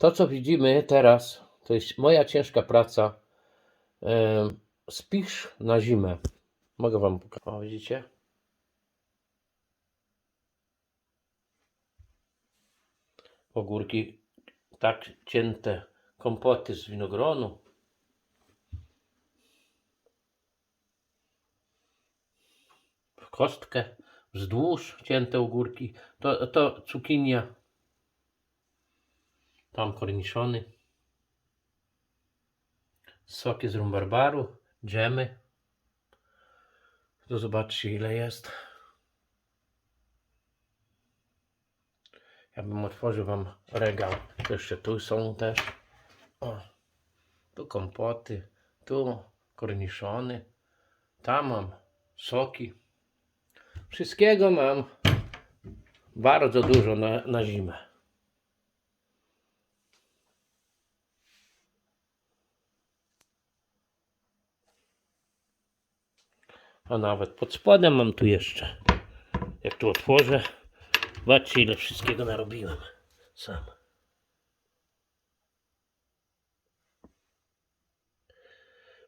To, co widzimy teraz, to jest moja ciężka praca. Spisz na zimę. Mogę Wam pokazać. O, widzicie? Ogórki tak cięte, kompoty z winogronu. W kostkę, wzdłuż cięte ogórki. To, to cukinia. Tam korniszony. Soki z rumbarbaru, dżemy. To zobaczcie ile jest. Ja bym otworzył Wam regał. Jeszcze tu są też. O, tu kompoty, tu korniszony. Tam mam soki. Wszystkiego mam bardzo dużo na, na zimę. A nawet pod spodem mam tu jeszcze. Jak tu otworzę, zobaczcie ile wszystkiego narobiłem sam.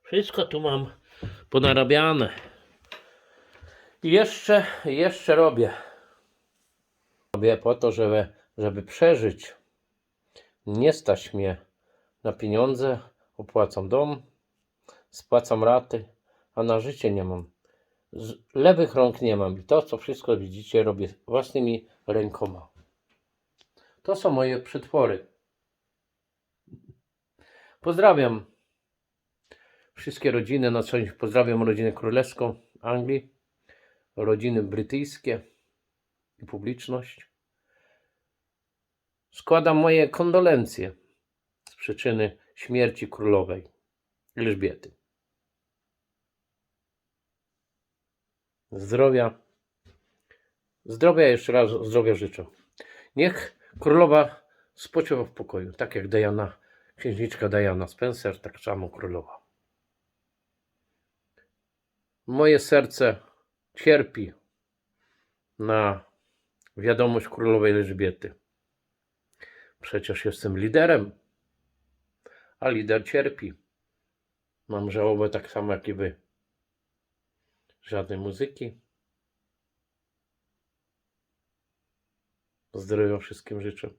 Wszystko tu mam ponarabiane. I jeszcze, jeszcze robię. Robię po to, żeby, żeby przeżyć. Nie stać mnie na pieniądze. Opłacam dom, spłacam raty, a na życie nie mam. Z lewych rąk nie mam. I to, co wszystko widzicie, robię własnymi rękoma. To są moje przetwory. Pozdrawiam wszystkie rodziny na co dzień. Pozdrawiam rodzinę królewską Anglii, rodziny brytyjskie i publiczność. Składam moje kondolencje z przyczyny śmierci królowej Elżbiety. Zdrowia. Zdrowia jeszcze raz zdrowia życzę. Niech królowa spoczywa w pokoju, tak jak Diana, księżniczka Diana Spencer, tak samo królowa. Moje serce cierpi na wiadomość królowej Elżbiety. Przecież jestem liderem, a lider cierpi. Mam żałobę tak samo jak i wy. Żadnej muzyki. Zdrowia wszystkim życzę.